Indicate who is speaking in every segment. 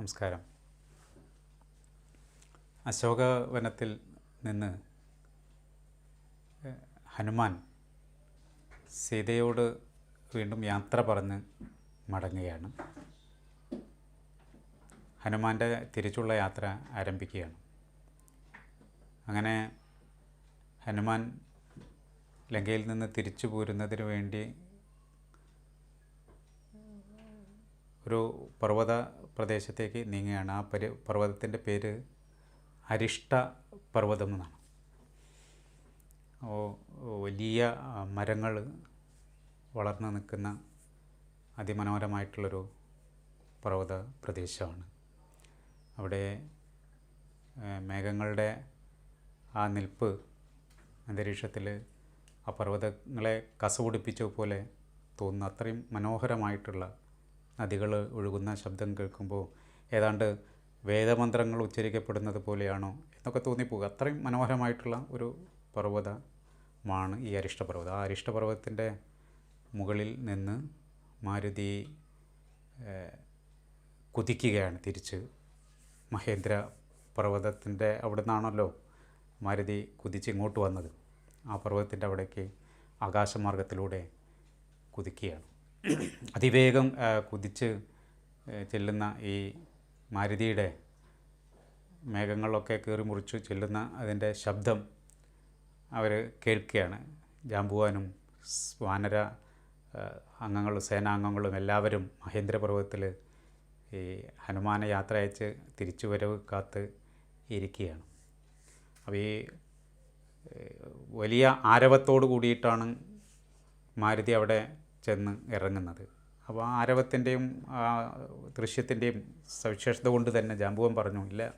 Speaker 1: നമസ്കാരം. അശോകവനത്തിൽ നിന്ന് ഹനുമാൻ സീതയോട് വീണ്ടും യാത്ര പറഞ്ഞ് മടങ്ങുകയാണ്. ഹനുമാന്റെ തിരിച്ചുള്ള യാത്ര ആരംഭിക്കുകയാണ്. അങ്ങനെ ഹനുമാൻ ലങ്കയിൽ നിന്ന് തിരിച്ചു പോരുന്നതിന് വേണ്ടി ഒരു പർവത പ്രദേശത്തേക്ക് നീങ്ങുകയാണ്. ആ പരി പർവതത്തിന്റെ പേര് അരിഷ്ട പർവതം എന്നാണ്. വലിയ മരങ്ങൾ വളർന്നു നിൽക്കുന്ന അതിമനോഹരമായിട്ടുള്ളൊരു പർവത പ്രദേശമാണ്. അവിടെ മേഘങ്ങളുടെ ആ നിൽപ്പ് അന്തരീക്ഷത്തിൽ ആ പർവതങ്ങളെ കസവുടിപ്പിച്ചതുപോലെ തോന്നുന്ന. അത്രയും മനോഹരമായിട്ടുള്ള നദികൾ ഒഴുകുന്ന ശബ്ദം കേൾക്കുമ്പോൾ ഏതാണ്ട് വേദമന്ത്രങ്ങൾ ഉച്ചരിക്കപ്പെടുന്നത് പോലെയാണോ എന്നൊക്കെ തോന്നിപ്പോകുക. അത്രയും മനോഹരമായിട്ടുള്ള ഒരു പർവതമാണ് ഈ അരിഷ്ടപർവതം. ആ അരിഷ്ടപർവതത്തിന്റെ മുകളിൽ നിന്ന് മാരുതി കുതിക്കുകയാണ് തിരിച്ച്. മഹേന്ദ്ര പർവതത്തിന്റെ അവിടെ നിന്നാണല്ലോ മാരുതി കുതിച്ച് ഇങ്ങോട്ട് വന്നത്. ആ പർവതത്തിന്റെ അവിടേക്ക് ആകാശമാർഗത്തിലൂടെ കുതിക്കുകയാണ്. അതിവേഗം കുതിച്ച് ചെല്ലുന്ന ഈ മാരുതിയുടെ മേഘങ്ങളിലൊക്കെ കയറി മുറിച്ച് ചെല്ലുന്ന അതിന്റെ ശബ്ദം അവർ കേൾക്കുകയാണ്. ജാമ്പുവാനും വാനര അംഗങ്ങളും സേനാംഗങ്ങളും എല്ലാവരും മഹേന്ദ്രപർവതത്തിൽ ഈ ഹനുമാന യാത്ര അയച്ച് തിരിച്ചു വരവ് കാത്ത് ഇരിക്കുകയാണ്. അപ്പോൾ ഈ വലിയ ആരവത്തോട് കൂടിയിട്ടാണ് മാരുതി അവിടെ ചെന്ന് ഇറങ്ങുന്നത്. അപ്പോൾ ആ ആരവത്തിന്റെയും ആ ദൃശ്യത്തിന്റെയും സവിശേഷത കൊണ്ട് തന്നെ ജാമ്പുവൻ പറഞ്ഞു ഇല്ല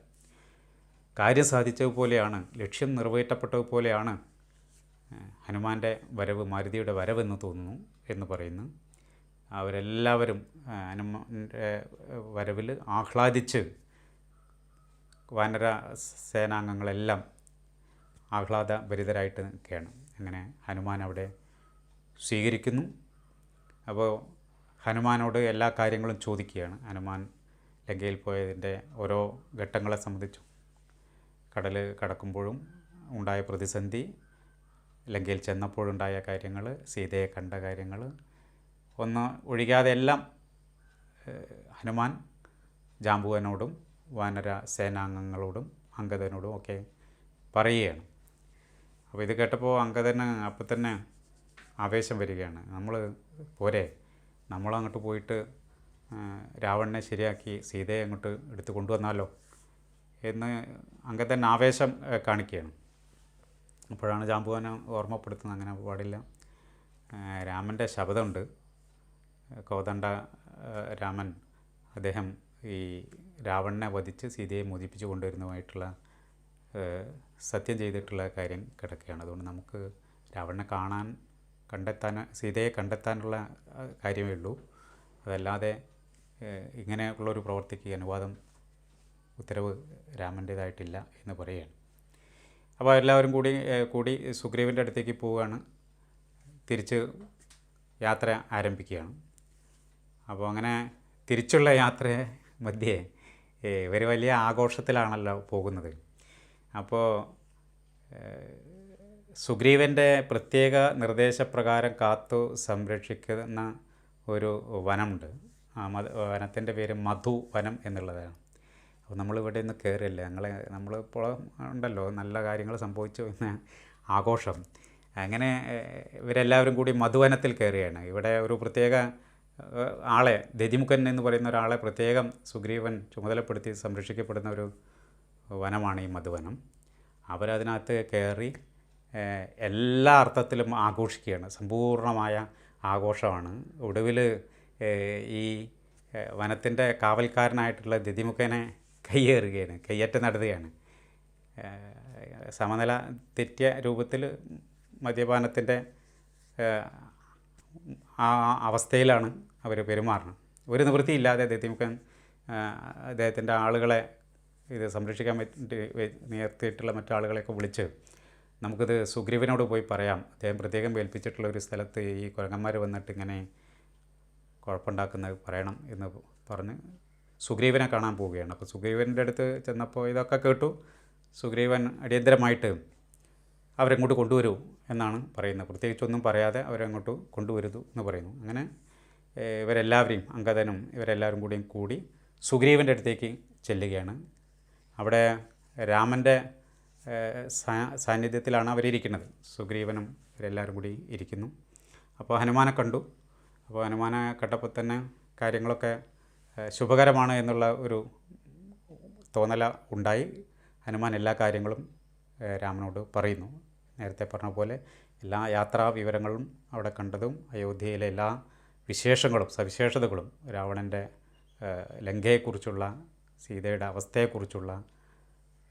Speaker 1: കാര്യം സാധിച്ചതുപോലെയാണ് ലക്ഷ്യം നിറവേറ്റപ്പെട്ടതുപോലെയാണ് ഹനുമാന്റെ വരവ് മാരുതിയുടെ വരവെന്ന് തോന്നുന്നു എന്ന് പറയുന്നു. അവരെല്ലാവരും ഹനുമാന്റെ വരവിൽ ആഹ്ലാദിച്ച് വാനര സേനാംഗങ്ങളെല്ലാം ആഹ്ലാദഭരിതരായിട്ട് നിൽക്കുകയാണ്. അങ്ങനെ ഹനുമാൻ അവിടെ സ്വീകരിക്കുന്നു. അപ്പോൾ ഹനുമാനോട് എല്ലാ കാര്യങ്ങളും ചോദിക്കുകയാണ്. ഹനുമാൻ ലങ്കയിൽ പോയതിന്റെ ഓരോ ഘട്ടങ്ങളെ സംബന്ധിച്ചും. കടൽ കടക്കുമ്പോഴും ഉണ്ടായ പ്രതിസന്ധി ലങ്കയിൽ ചെന്നപ്പോഴുണ്ടായ കാര്യങ്ങൾ സീതയെ കണ്ട കാര്യങ്ങൾ ഒന്ന് ഒഴികാതെ എല്ലാം ഹനുമാൻ ജാമ്പുവനോടും വാനര സേനാംഗങ്ങളോടും അങ്കദനോടും ഒക്കെ പറയുകയാണ്. അപ്പോൾ ഇത് കേട്ടപ്പോൾ അങ്കദന് അപ്പം തന്നെ ആവേശം വരികയാണ്. നമ്മൾ പോരെ. നമ്മളങ്ങോട്ട് പോയിട്ട് രാവണനെ ശരിയാക്കി സീതയെ അങ്ങോട്ട് എടുത്ത് കൊണ്ടുവന്നാലോ എന്ന് അങ്ങനെ തന്നെ ആവേശം കാണിക്കുകയാണ്. അപ്പോഴാണ് ജാമ്പുവാനെ ഓർമ്മപ്പെടുത്തുന്നത്. അങ്ങനെ പാടില്ല. രാമന്റെ ശബ്ദമുണ്ട് കോതണ്ട രാമൻ അദ്ദേഹം ഈ രാവണനെ വധിച്ച് സീതയെ മോചിപ്പിച്ച് കൊണ്ടുവരുന്നതുമായിട്ടുള്ള സത്യം ചെയ്തിട്ടുള്ള കാര്യം കിടക്കുകയാണ്. അതുകൊണ്ട് നമുക്ക് രാവണനെ കാണാൻ കണ്ടെത്താൻ സീതയെ കണ്ടെത്താനുള്ള കാര്യമേ ഉള്ളൂ. അതല്ലാതെ ഇങ്ങനെയുള്ളൊരു പ്രവൃത്തിക്ക് അനുവാദം ഉത്തരവ് രാമന്റേതായിട്ടില്ല എന്ന് പറയുകയാണ്. അപ്പോൾ എല്ലാവരും കൂടി കൂടി സുഗ്രീവന്റെ അടുത്തേക്ക് പോവുകയാണ്. തിരിച്ച് യാത്ര ആരംഭിക്കുകയാണ്. അപ്പോൾ അങ്ങനെ തിരിച്ചുള്ള യാത്ര മധ്യേ ഇവർ വലിയ ആഘോഷത്തിലാണല്ലോ പോകുന്നത്. അപ്പോൾ സുഗ്രീവന്റെ പ്രത്യേക നിർദ്ദേശപ്രകാരം കാത്തു സംരക്ഷിക്കുന്ന ഒരു വനമുണ്ട്. ആ മത വനത്തിന്റെ പേര് മധു വനം എന്നുള്ളതാണ്. അപ്പോൾ നമ്മളിവിടെ ഇന്ന് കയറില്ല ഞങ്ങൾ നമ്മളിപ്പോൾ ഉണ്ടല്ലോ നല്ല കാര്യങ്ങൾ സംഭവിച്ചു എന്ന ആഘോഷം. അങ്ങനെ ഇവരെല്ലാവരും കൂടി മധുവനത്തിൽ കയറുകയാണ് ഇവിടെ ഒരു പ്രത്യേക ആളെ ദതിമുഖൻ എന്ന് പറയുന്ന ഒരാളെ പ്രത്യേകം സുഗ്രീവൻ ചുമതലപ്പെടുത്തി സംരക്ഷിക്കപ്പെടുന്ന ഒരു വനമാണ് ഈ മധുവനം. അവരതിനകത്ത് കയറി എല്ലാ അർത്ഥത്തിലും ആഘോഷിക്കുകയാണ്. സമ്പൂർണമായ ആഘോഷമാണ്. ഒടുവിൽ ഈ വനത്തിന്റെ കാവൽക്കാരനായിട്ടുള്ള ദിതിമുഖനെ കയ്യേറുകയാണ് കയ്യേറ്റം നടത്തുകയാണ്. സമനില തെറ്റിയ രൂപത്തിൽ മദ്യപാനത്തിന്റെ ആ അവസ്ഥയിലാണ് അവർ പെരുമാറുന്നത്. ഒരു നിവൃത്തിയില്ലാതെ ദത്തിമുഖൻ അദ്ദേഹത്തിന്റെ ആളുകളെ ഇത് സംരക്ഷിക്കാൻ പറ്റി നിർത്തിയിട്ടുള്ള മറ്റാളുകളെയൊക്കെ വിളിച്ച് നമുക്കിത് സുഗ്രീവനോട് പോയി പറയാം. അദ്ദേഹം പ്രത്യേകം ഏൽപ്പിച്ചിട്ടുള്ള ഒരു സ്ഥലത്ത് ഈ കുരങ്ങന്മാർ വന്നിട്ട് ഇങ്ങനെ കുഴപ്പമുണ്ടാക്കുന്നത് പറയണം എന്ന് പറഞ്ഞ് സുഗ്രീവനെ കാണാൻ പോവുകയാണ്. അപ്പോൾ സുഗ്രീവന്റെ അടുത്ത് ചെന്നപ്പോൾ ഇതൊക്കെ കേട്ടു. സുഗ്രീവൻ അടിയന്തരമായിട്ട് അവരെങ്ങോട്ട് കൊണ്ടുവരൂ എന്നാണ് പറയുന്നത്. പ്രത്യേകിച്ചൊന്നും പറയാതെ അവരങ്ങോട്ട് കൊണ്ടുവരുതു എന്ന് പറയുന്നു. അങ്ങനെ ഇവരെല്ലാവരെയും അങ്കദനും ഇവരെല്ലാവരും കൂടിയും കൂടി സുഗ്രീവന്റെ അടുത്തേക്ക് ചെല്ലുകയാണ്. അവിടെ രാമന്റെ സാന്നിധ്യത്തിലാണ് അവരിയ്ക്കുന്നത് സുഗ്രീവനും ഇവരെല്ലാവരും കൂടി ഇരിക്കുന്നു. അപ്പോൾ ഹനുമാനെ കണ്ടു. അപ്പോൾ ഹനുമാനെ കണ്ടപ്പോൾ തന്നെ കാര്യങ്ങളൊക്കെ ശുഭകരമാണ് എന്നുള്ള ഒരു തോന്നല ഉണ്ടായി. ഹനുമാൻ എല്ലാ കാര്യങ്ങളും രാമനോട് പറയുന്നു. നേരത്തെ പറഞ്ഞ പോലെ എല്ലാ യാത്രാ വിവരങ്ങളും അവിടെ കണ്ടതും അയോധ്യയിലെ എല്ലാ വിശേഷങ്ങളും സവിശേഷതകളും രാവണന്റെ ലങ്കയെക്കുറിച്ചുള്ള സീതയുടെ അവസ്ഥയെക്കുറിച്ചുള്ള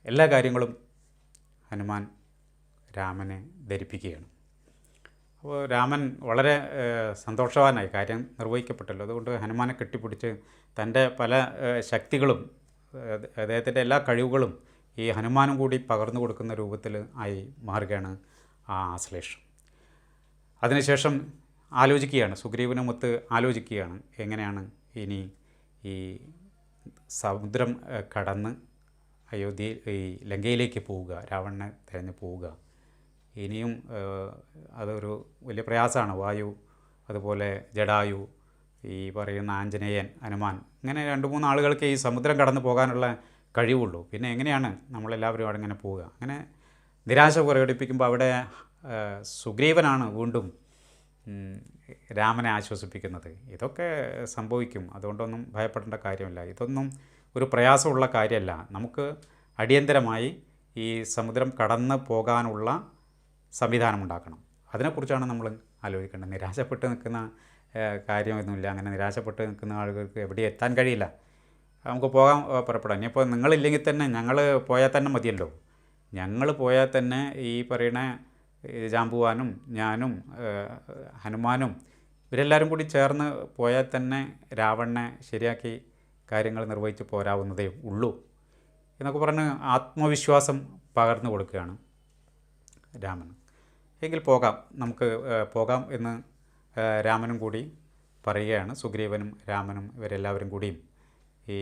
Speaker 1: എല്ലാ കാര്യങ്ങളും ഹനുമാൻ രാമനെ ധരിപ്പിക്കുകയാണ്. അപ്പോൾ രാമൻ വളരെ സന്തോഷവാനായി കാര്യം നിർവഹിക്കപ്പെട്ടല്ലോ. അതുകൊണ്ട് ഹനുമാനെ കെട്ടിപ്പിടിച്ച് തന്റെ പല ശക്തികളും അദ്ദേഹത്തിന്റെ എല്ലാ കഴിവുകളും ഈ ഹനുമാനും കൂടി പകർന്നു കൊടുക്കുന്ന രൂപത്തിൽ ആയി മാറുകയാണ് ആ ആശ്ലേഷം. അതിനുശേഷം ആലോചിക്കുകയാണ്. സുഗ്രീവനുമൊത്ത് ആലോചിക്കുകയാണ്. എങ്ങനെയാണ് ഇനി ഈ സമുദ്രം കടന്ന് അയോധ്യയിൽ ഈ ലങ്കയിലേക്ക് പോവുക രാവണനെ തിരഞ്ഞ് പോവുക. ഇനിയും അതൊരു വലിയ പ്രയാസമാണ്. വായു അതുപോലെ ജഡായു ഈ പറയുന്ന ആഞ്ജനേയൻ ഹനുമാൻ ഇങ്ങനെ രണ്ട് മൂന്ന് ആളുകൾക്ക് ഈ സമുദ്രം കടന്നു പോകാനുള്ള കഴിവുള്ളൂ. പിന്നെ എങ്ങനെയാണ് നമ്മളെല്ലാവരും അവിടെ ഇങ്ങനെ പോവുക? അങ്ങനെ നിരാശ പ്രകടിപ്പിക്കുമ്പോൾ അവിടെ സുഗ്രീവനാണ് വീണ്ടും രാമനെ ആശ്വസിപ്പിക്കുന്നത്. ഇതൊക്കെ സംഭവിക്കും. അതുകൊണ്ടൊന്നും ഭയപ്പെടേണ്ട കാര്യമില്ല. ഇതൊന്നും ഒരു പ്രയാസമുള്ള കാര്യമല്ല നമുക്ക് അടിയന്തരമായി ഈ സമുദ്രം കടന്ന് പോകാനുള്ള സംവിധാനം ഉണ്ടാക്കണം. അതിനെക്കുറിച്ചാണ് നമ്മൾ ആലോചിക്കേണ്ടത്. നിരാശപ്പെട്ട് നിൽക്കുന്ന കാര്യമൊന്നുമില്ല. അങ്ങനെ നിരാശപ്പെട്ട് നിൽക്കുന്ന ആളുകൾക്ക് എവിടെ എത്താൻ കഴിയില്ല. നമുക്ക് പോകാൻ പുറപ്പെടാം. ഇനിയിപ്പോൾ നിങ്ങളില്ലെങ്കിൽ തന്നെ ഞങ്ങൾ പോയാൽ തന്നെ മതിയല്ലോ. ഞങ്ങൾ പോയാൽ തന്നെ ഈ പറയുന്ന ജാമ്പുവാനും ഞാനും ഹനുമാനും ഇവരെല്ലാവരും കൂടി ചേർന്ന് പോയാൽ തന്നെ രാവണനെ ശരിയാക്കി കാര്യങ്ങൾ നിർവഹിച്ച് പോരാവുന്നതേ ഉള്ളൂ എന്നൊക്കെ പറഞ്ഞ് ആത്മവിശ്വാസം പകർന്നു കൊടുക്കുകയാണ് രാമൻ. എങ്കിൽ പോകാം നമുക്ക് പോകാം എന്ന് രാമനും കൂടി പറയുകയാണ്. സുഗ്രീവനും രാമനും ഇവരെല്ലാവരും കൂടിയും ഈ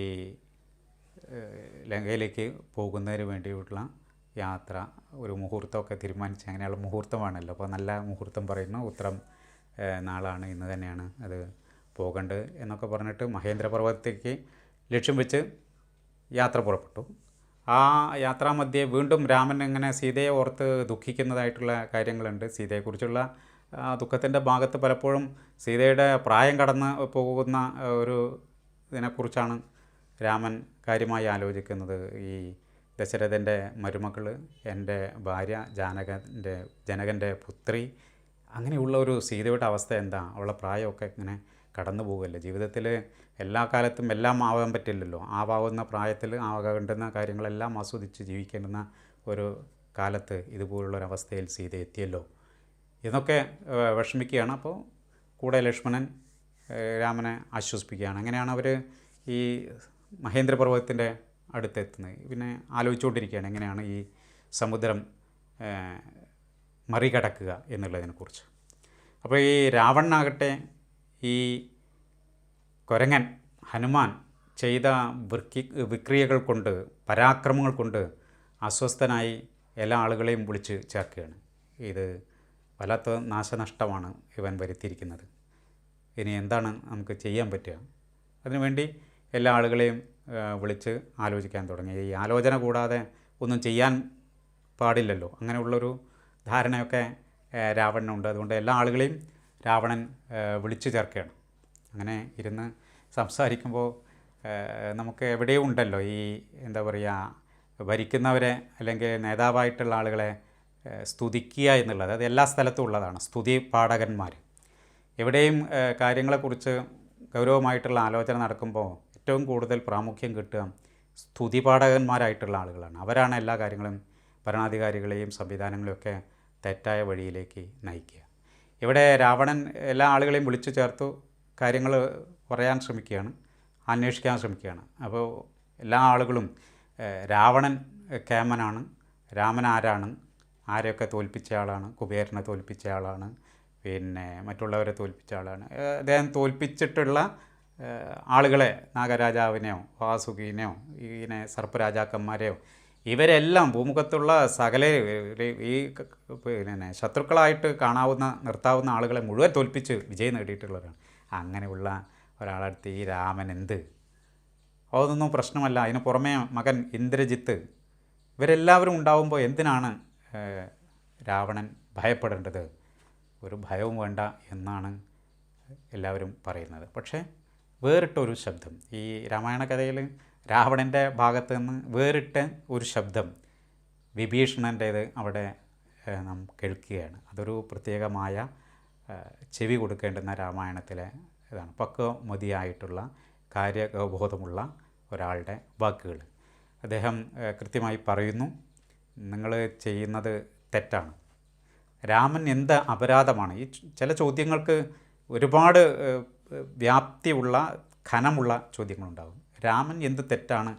Speaker 1: ലങ്കയിലേക്ക് പോകുന്നതിന് വേണ്ടിയിട്ടുള്ള യാത്ര ഒരു മുഹൂർത്തമൊക്കെ തീരുമാനിച്ച് അങ്ങനെയുള്ള മുഹൂർത്തമാണല്ലോ. അപ്പോൾ നല്ല മുഹൂർത്തം പറയുന്നു ഉത്തരം നാളാണ് ഇന്ന് തന്നെയാണ് അത് പോകേണ്ടത് എന്നൊക്കെ പറഞ്ഞിട്ട് മഹേന്ദ്രപർവതത്തേക്ക് ലക്ഷ്യം വെച്ച് യാത്ര പുറപ്പെട്ടു. ആ യാത്രാമധ്യേ വീണ്ടും രാമൻ എങ്ങനെ സീതയെ ഓർത്ത് ദുഃഖിക്കുന്നതായിട്ടുള്ള കാര്യങ്ങളുണ്ട്. സീതയെക്കുറിച്ചുള്ള ദുഃഖത്തിന്റെ ഭാഗത്ത് പലപ്പോഴും സീതയുടെ പ്രായം കടന്ന് പോകുന്ന ഒരു ഇതിനെക്കുറിച്ചാണ് രാമൻ കാര്യമായി ആലോചിക്കുന്നത്. ഈ ദശരഥന്റെ മരുമകൾ എന്റെ ഭാര്യ ജാനകന്റെ ജനകന്റെ പുത്രി അങ്ങനെയുള്ള ഒരു സീതയുടെ അവസ്ഥ എന്താ? അവളുടെ പ്രായമൊക്കെ ഇങ്ങനെ കടന്നു പോകുമല്ലേ ജീവിതത്തിൽ എല്ലാ കാലത്തും എല്ലാം ആവാൻ പറ്റില്ലല്ലോ. ആവാവുന്ന പ്രായത്തിൽ ആകേണ്ടുന്ന കാര്യങ്ങളെല്ലാം ആസ്വദിച്ച് ജീവിക്കേണ്ടുന്ന ഒരു കാലത്ത് ഇതുപോലുള്ളൊരവസ്ഥയിൽ സീത എത്തിയല്ലോ. എന്നൊക്കെ വിഷമിക്കുകയാണ്. അപ്പോൾ കൂടെ ലക്ഷ്മണൻ രാമനെ ആശ്വസിപ്പിക്കുകയാണ്. അങ്ങനെയാണ് അവർ ഈ മഹേന്ദ്രപർവതത്തിന്റെ അടുത്തെത്തുന്നത്. പിന്നെ ആലോചിച്ചുകൊണ്ടിരിക്കുകയാണ് എങ്ങനെയാണ് ഈ സമുദ്രം മറികടക്കുക എന്നുള്ളതിനെക്കുറിച്ച്. അപ്പോൾ ഈ രാവണനാകട്ടെ ഈ കൊരങ്ങൻ ഹനുമാൻ ചെയ്ത വൃക്കി വിക്രിയകൾ കൊണ്ട് പരാക്രമങ്ങൾ കൊണ്ട് അസ്വസ്ഥനായി എല്ലാ ആളുകളെയും വിളിച്ച് ചേർക്കുകയാണ്. ഇത് വല്ലാത്ത നാശനഷ്ടമാണ് ഇവൻ വരുത്തിയിരിക്കുന്നത്. ഇനി എന്താണ് നമുക്ക് ചെയ്യാൻ പറ്റുക? അതിനുവേണ്ടി എല്ലാ ആളുകളെയും വിളിച്ച് ആലോചിക്കാൻ തുടങ്ങി. ഈ ആലോചന കൂടാതെ ഒന്നും ചെയ്യാൻ പാടില്ലല്ലോ. അങ്ങനെയുള്ളൊരു ധാരണയൊക്കെ രാവണനുണ്ട്. അതുകൊണ്ട് എല്ലാ ആളുകളെയും രാവണൻ വിളിച്ചു ചേർക്കുകയാണ്. അങ്ങനെ ഇരുന്ന് സംസാരിക്കുമ്പോൾ നമുക്ക് എവിടെയും ഉണ്ടല്ലോ ഈ എന്താ പറയുക ഭരിക്കുന്നവരെ അല്ലെങ്കിൽ നേതാവായിട്ടുള്ള ആളുകളെ സ്തുതിക്കുക എന്നുള്ളത്. അത് എല്ലാ സ്ഥലത്തും ഉള്ളതാണ്. സ്തുതി പാഠകന്മാർ. എവിടെയും കാര്യങ്ങളെക്കുറിച്ച് ഗൗരവമായിട്ടുള്ള ആലോചന നടക്കുമ്പോൾ ഏറ്റവും കൂടുതൽ പ്രാമുഖ്യം കിട്ടുക സ്തുതി പാഠകന്മാരായിട്ടുള്ള ആളുകളാണ്. അവരാണ് എല്ലാ കാര്യങ്ങളും ഭരണാധികാരികളെയും സംവിധാനങ്ങളെയൊക്കെ തെറ്റായ വഴിയിലേക്ക് നയിക്കുക. ഇവിടെ രാവണൻ എല്ലാ ആളുകളെയും വിളിച്ചു ചേർത്തു. കാര്യങ്ങൾ പറയാൻ ശ്രമിക്കുകയാണ് അന്വേഷിക്കാൻ ശ്രമിക്കുകയാണ്. അപ്പോൾ എല്ലാ ആളുകളും രാവണൻ കേമനാണ് രാമൻ ആരാണ് ആരെയൊക്കെ തോൽപ്പിച്ച ആളാണ് കുബേരനെ തോൽപ്പിച്ച ആളാണ് പിന്നെ മറ്റുള്ളവരെ തോൽപ്പിച്ച ആളാണ്. അദ്ദേഹം തോൽപ്പിച്ചിട്ടുള്ള ആളുകളെ നാഗരാജാവിനെയോ വാസുകിനെയോ ഇങ്ങനെ സർപ്പരാജാക്കന്മാരെയോ ഇവരെല്ലാം ഭൂമുഖത്തുള്ള സകല ഈ പിന്നെ ശത്രുക്കളായിട്ട് കാണാവുന്ന നിർത്താവുന്ന ആളുകളെ മുഴുവൻ തോൽപ്പിച്ച് വിജയം നേടിയിട്ടുള്ളവരാണ്. അങ്ങനെയുള്ള ഒരാളടുത്ത് ഈ രാമൻ എന്ത്? അതൊന്നും പ്രശ്നമല്ല. അതിന് പുറമേ മകൻ ഇന്ദ്രജിത്ത് ഇവരെല്ലാവരും ഉണ്ടാവുമ്പോൾ എന്തിനാണ് രാവണൻ ഭയപ്പെടേണ്ടത്? ഒരു ഭയവും വേണ്ട എന്നാണ് എല്ലാവരും പറയുന്നത്. പക്ഷേ വേറിട്ടൊരു ശബ്ദം. ഈ രാമായണ കഥയിൽ രാവണന്റെ ഭാഗത്ത് നിന്ന് വേറിട്ട ഒരു ശബ്ദം വിഭീഷണന്റേത് അവിടെ നാം കേൾക്കുകയാണ്. അതൊരു പ്രത്യേകമായ ചെവി കൊടുക്കേണ്ടുന്ന രാമായണത്തിലെ ഇതാണ് പക്വമതിയായിട്ടുള്ള കാര്യബോധമുള്ള ഒരാളുടെ വാക്കുകൾ. അദ്ദേഹം കൃത്യമായി പറയുന്നു നിങ്ങൾ ചെയ്യുന്നത് തെറ്റാണ്. രാമൻ എന്ത് അപരാധമാണ്? ഈ ചില ചോദ്യങ്ങൾക്ക് ഒരുപാട് വ്യാപ്തിയുള്ള ഖനമുള്ള ചോദ്യങ്ങളുണ്ടാകും. രാമൻ എന്ത് തെറ്റാണ്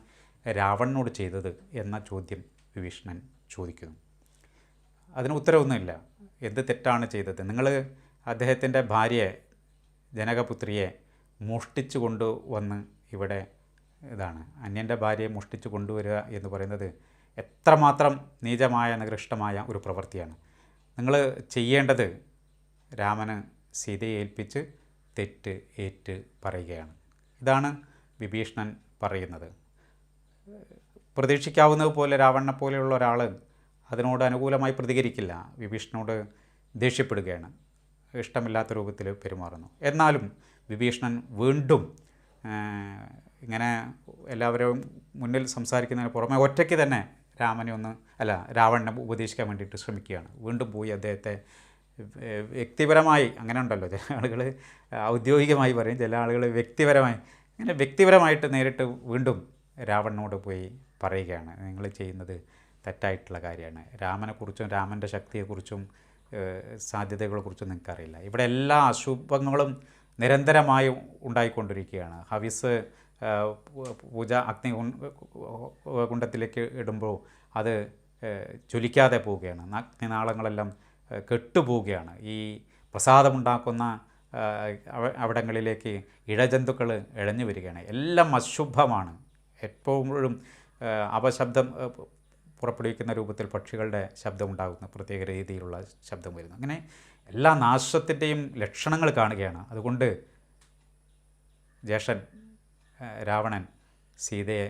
Speaker 1: രാവണനോട് ചെയ്തത്? എന്ന ചോദ്യം വിഭീഷണൻ ചോദിക്കുന്നു. അതിന് ഉത്തരവൊന്നുമില്ല. എന്ത് തെറ്റാണ് ചെയ്തത്? നിങ്ങൾ അദ്ദേഹത്തിന്റെ ഭാര്യയെ ജനകപുത്രിയെ മോഷ്ടിച്ചു കൊണ്ടുവന്ന് ഇവിടെ ഇതാണ്. അന്യന്റെ ഭാര്യയെ മോഷ്ടിച്ചു കൊണ്ടുവരിക എന്ന് പറയുന്നത് എത്രമാത്രം നീചമായ നികൃഷ്ടമായ ഒരു പ്രവൃത്തിയാണ്. നിങ്ങൾ ചെയ്യേണ്ടത് രാമന് സീതയെ ഏൽപ്പിച്ച് തെറ്റ് ഏറ്റ് പറയുകയാണ്. ഇതാണ് വിഭീഷണൻ പറയുന്നത്. പ്രതീക്ഷിക്കാവുന്നത് പോലെ രാവണനെ പോലെയുള്ള ഒരാൾ അതിനോട് അനുകൂലമായി പ്രതികരിക്കില്ല. വിഭീഷണനോട് ദേഷ്യപ്പെടുകയാണ്. ഇഷ്ടമില്ലാത്ത രൂപത്തിൽ പെരുമാറുന്നു. എന്നാലും വിഭീഷണൻ വീണ്ടും ഇങ്ങനെ എല്ലാവരും മുന്നിൽ സംസാരിക്കുന്നതിന് പുറമെ ഒറ്റയ്ക്ക് തന്നെ രാമനെ ഒന്ന് അല്ല രാവണനെ ഉപദേശിക്കാൻ വേണ്ടിയിട്ട് ശ്രമിക്കുകയാണ്. വീണ്ടും പോയി അദ്ദേഹത്തെ വ്യക്തിപരമായി അങ്ങനെ ഉണ്ടല്ലോ ചില ആളുകൾ ഔദ്യോഗികമായി പറയും ചില ആളുകൾ വ്യക്തിപരമായി ഇങ്ങനെ വ്യക്തിപരമായിട്ട് നേരിട്ട് വീണ്ടും രാവണനോട് പോയി പറയുകയാണ്. നിങ്ങൾ ചെയ്യുന്നത് തെറ്റായിട്ടുള്ള കാര്യമാണ്. രാമനെക്കുറിച്ചും രാമന്റെ ശക്തിയെക്കുറിച്ചും സാധ്യതകളെക്കുറിച്ചും നിങ്ങൾക്കറിയില്ല. ഇവിടെ എല്ലാ അശുഭങ്ങളും നിരന്തരമായി ഉണ്ടായിക്കൊണ്ടിരിക്കുകയാണ്. ഹവിസ് പൂജ അഗ്നി കുണ്ടത്തിലേക്ക് ഇടുമ്പോൾ അത് ചൊലിക്കാതെ പോവുകയാണ്. അഗ്നിനാളങ്ങളെല്ലാം കെട്ടുപോവുകയാണ്. ഈ പ്രസാദമുണ്ടാക്കുന്ന അവിടങ്ങളിലേക്ക് ഇഴജന്തുക്കൾ ഇഴഞ്ഞു വരികയാണ്. എല്ലാം അശുഭമാണ്. എപ്പോഴും അപശബ്ദം പുറപ്പെടുവിക്കുന്ന രൂപത്തിൽ പക്ഷികളുടെ ശബ്ദമുണ്ടാകുന്ന പ്രത്യേക രീതിയിലുള്ള ശബ്ദം വരുന്നു. അങ്ങനെ എല്ലാ നാശത്തിന്റെയും ലക്ഷണങ്ങൾ കാണുകയാണ്. അതുകൊണ്ട് ജേഷൻ രാവണൻ സീതയെ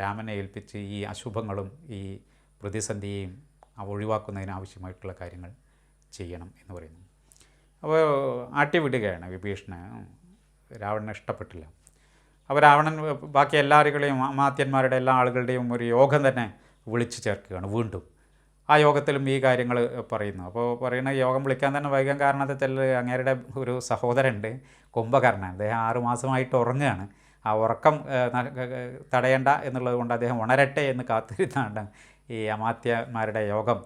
Speaker 1: രാമനെ ഏൽപ്പിച്ച് ഈ അശുഭങ്ങളും ഈ പ്രതിസന്ധിയെയും ഒഴിവാക്കുന്നതിന് ആവശ്യമായിട്ടുള്ള കാര്യങ്ങൾ ചെയ്യണം എന്ന് പറയുന്നു. അപ്പോൾ ആട്ടി വിടുകയാണ് വിഭീഷണ് രാവണനെ ഇഷ്ടപ്പെട്ടില്ല. അപ്പോൾ രാവണൻ ബാക്കി എല്ലാവരുടെയും അമാത്യന്മാരുടെ എല്ലാ ആളുകളുടെയും ഒരു യോഗം തന്നെ വിളിച്ചു ചേർക്കുകയാണ് വീണ്ടും. ആ യോഗത്തിലും ഈ കാര്യങ്ങൾ പറയുന്നു. അപ്പോൾ പറയുന്ന യോഗം വിളിക്കാൻ തന്നെ വൈകാൻ കാരണത്തിൽ അങ്ങേരുടെ ഒരു സഹോദരനുണ്ട് കുംഭകർണൻ. അദ്ദേഹം ആറുമാസമായിട്ട് ഉറങ്ങുകയാണ്. ആ ഉറക്കം തടയേണ്ട എന്നുള്ളത് കൊണ്ട് അദ്ദേഹം ഉണരട്ടെ എന്ന് കാത്തിരുന്നാണ് ഈ അമാത്യന്മാരുടെ യോഗം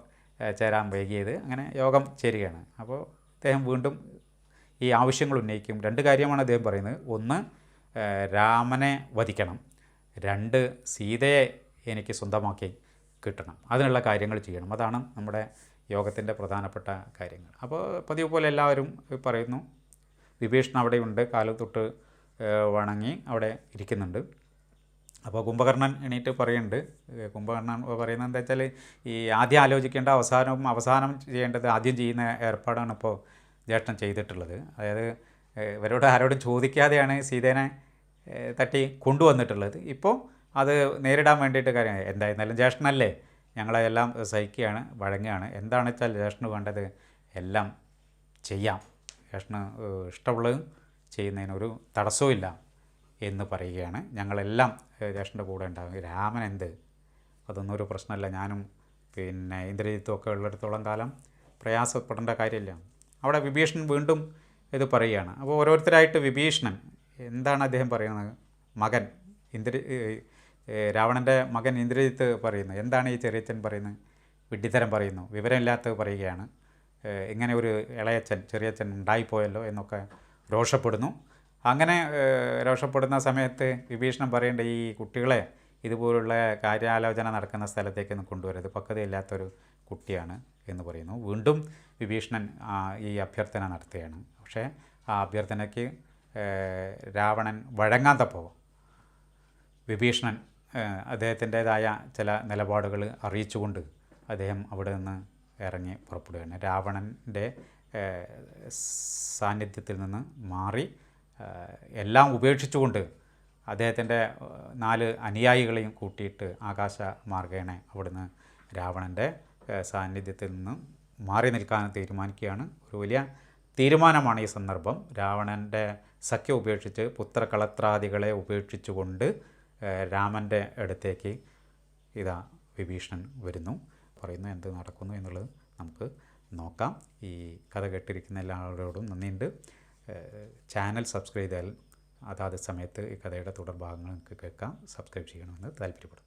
Speaker 1: ചേരാൻ വൈകിയത്. അങ്ങനെ യോഗം ചേരുകയാണ്. അപ്പോൾ അദ്ദേഹം വീണ്ടും ഈ ആവശ്യങ്ങൾ ഉന്നയിക്കും. രണ്ട് കാര്യമാണ് അദ്ദേഹം പറയുന്നത്. ഒന്ന് രാമനെ വധിക്കണം. രണ്ട് സീതയെ എനിക്ക് സ്വന്തമാക്കി കിട്ടണം. അതിനുള്ള കാര്യങ്ങൾ ചെയ്യണം. അതാണ് നമ്മുടെ യോഗത്തിന്റെ പ്രധാനപ്പെട്ട കാര്യങ്ങൾ. അപ്പോൾ പതിവ് പോലെ എല്ലാവരും പറയുന്നു വിഭീഷൺ അവിടെയുണ്ട് കാൽ തൊട്ട് വണങ്ങി അവിടെ ഇരിക്കുന്നുണ്ട്. അപ്പോൾ കുംഭകർണൻ എണീറ്റ് പറയുന്നുണ്ട്. കുംഭകർണൻ പറയുന്നത് എന്താ വെച്ചാൽ ഈ ആദ്യം ആലോചിക്കേണ്ട അവസാനവും അവസാനം ചെയ്യേണ്ടത് ആദ്യം ചെയ്യുന്ന ഏർപ്പാടാണ് ഇപ്പോൾ ജ്യേഷ്ഠൻ ചെയ്തിട്ടുള്ളത്. അതായത് ഇവരോട് ആരോടും ചോദിക്കാതെയാണ് സീതേനെ തട്ടി കൊണ്ടുവന്നിട്ടുള്ളത്. ഇപ്പോൾ അത് നേരിടാൻ വേണ്ടിയിട്ട് കാര്യം. എന്തായിരുന്നാലും ജ്യേഷ്ഠനല്ലേ? ഞങ്ങളെല്ലാം സഹിക്കുകയാണ് വഴങ്ങുകയാണ്. എന്താണെന്ന് വെച്ചാൽ ജ്യേഷ്ഠന് വേണ്ടത് എല്ലാം ചെയ്യാം. ജ്യേഷ്ഠന് ഇഷ്ടമുള്ളതും ചെയ്യുന്നതിനൊരു തടസ്സവും എന്ന് പറയുകയാണ്. ഞങ്ങളെല്ലാം ജ്യേഷ്ഠന്റെ കൂടെ ഉണ്ടാകും. രാമൻ എന്ത്? അതൊന്നും ഒരു പ്രശ്നമല്ല. ഞാനും പിന്നെ ഇന്ദ്രജിത്തും ഒക്കെ ഉള്ളിടത്തോളം കാലം പ്രയാസപ്പെടേണ്ട കാര്യമില്ല. അവിടെ വിഭീഷണൻ വീണ്ടും ഇത് പറയുകയാണ്. അപ്പോൾ ഓരോരുത്തരായിട്ട് വിഭീഷണൻ എന്താണ് അദ്ദേഹം പറയുന്നത്? മകൻ ഇന്ദ്ര രാവണന്റെ മകൻ ഇന്ദ്രജിത്ത് പറയുന്നു എന്താണ് ഈ ചെറിയച്ഛൻ പറയുന്നത്? വിഡ്ഢിത്തരം പറയുന്നു വിവരമില്ലാത്തത് പറയുകയാണ്. ഇങ്ങനെ ഒരു ഇളയച്ചൻ ചെറിയച്ഛൻ ഉണ്ടായിപ്പോയല്ലോ എന്നൊക്കെ രോഷപ്പെടുന്നു. അങ്ങനെ രോഷപ്പെടുന്ന സമയത്ത് വിഭീഷണം പറയേണ്ട ഈ കുട്ടികളെ ഇതുപോലുള്ള കാര്യാലോചന നടക്കുന്ന സ്ഥലത്തേക്കൊന്ന് കൊണ്ടുവരരുത്. പക്വതയില്ലാത്തൊരു കുട്ടിയാണ് എന്ന് പറയുന്നു. വീണ്ടും വിഭീഷണൻ ഈ അഭ്യർത്ഥന നടത്തുകയാണ്. പക്ഷേ ആ അഭ്യർത്ഥനയ്ക്ക് രാവണൻ വഴങ്ങാത്തപ്പോൾ വിഭീഷണൻ അദ്ദേഹത്തിന്റേതായ ചില നിലപാടുകൾ അറിയിച്ചുകൊണ്ട് അദ്ദേഹം അവിടെ നിന്ന് ഇറങ്ങി പുറപ്പെടുകയാണ്. രാവണന്റെ സാന്നിധ്യത്തിൽ നിന്ന് മാറി എല്ലാം ഉപേക്ഷിച്ചുകൊണ്ട് അദ്ദേഹത്തിന്റെ നാല് അനുയായികളെയും കൂട്ടിയിട്ട് ആകാശ മാർഗേണ അവിടുന്ന് രാവണന്റെ സാന്നിധ്യത്തിൽ നിന്ന് മാറി നിൽക്കാൻ തീരുമാനിക്കുകയാണ്. ഒരു വലിയ തീരുമാനമാണ് ഈ സന്ദർഭം. രാവണന്റെ സഖ്യം ഉപേക്ഷിച്ച് പുത്രകളത്രാദികളെ ഉപേക്ഷിച്ചുകൊണ്ട് രാമന്റെ അടുത്തേക്ക് ഇതാ വിഭീഷണൻ വരുന്നു. പറയുന്നു എന്ത് നടക്കുന്നു എന്നുള്ളത് നമുക്ക് നോക്കാം. ഈ കഥ കേട്ടിരിക്കുന്ന എല്ലാവരോടും നന്ദിയുണ്ട്. ചാനൽ സബ്സ്ക്രൈബ് ചെയ്താൽ അതാത് സമയത്ത് ഈ കഥയുടെ തുടർഭാഗങ്ങൾ നിങ്ങൾക്ക് കേൾക്കാം. സബ്സ്ക്രൈബ് ചെയ്യണമെന്ന് താല്പര്യപ്പെടുന്നു.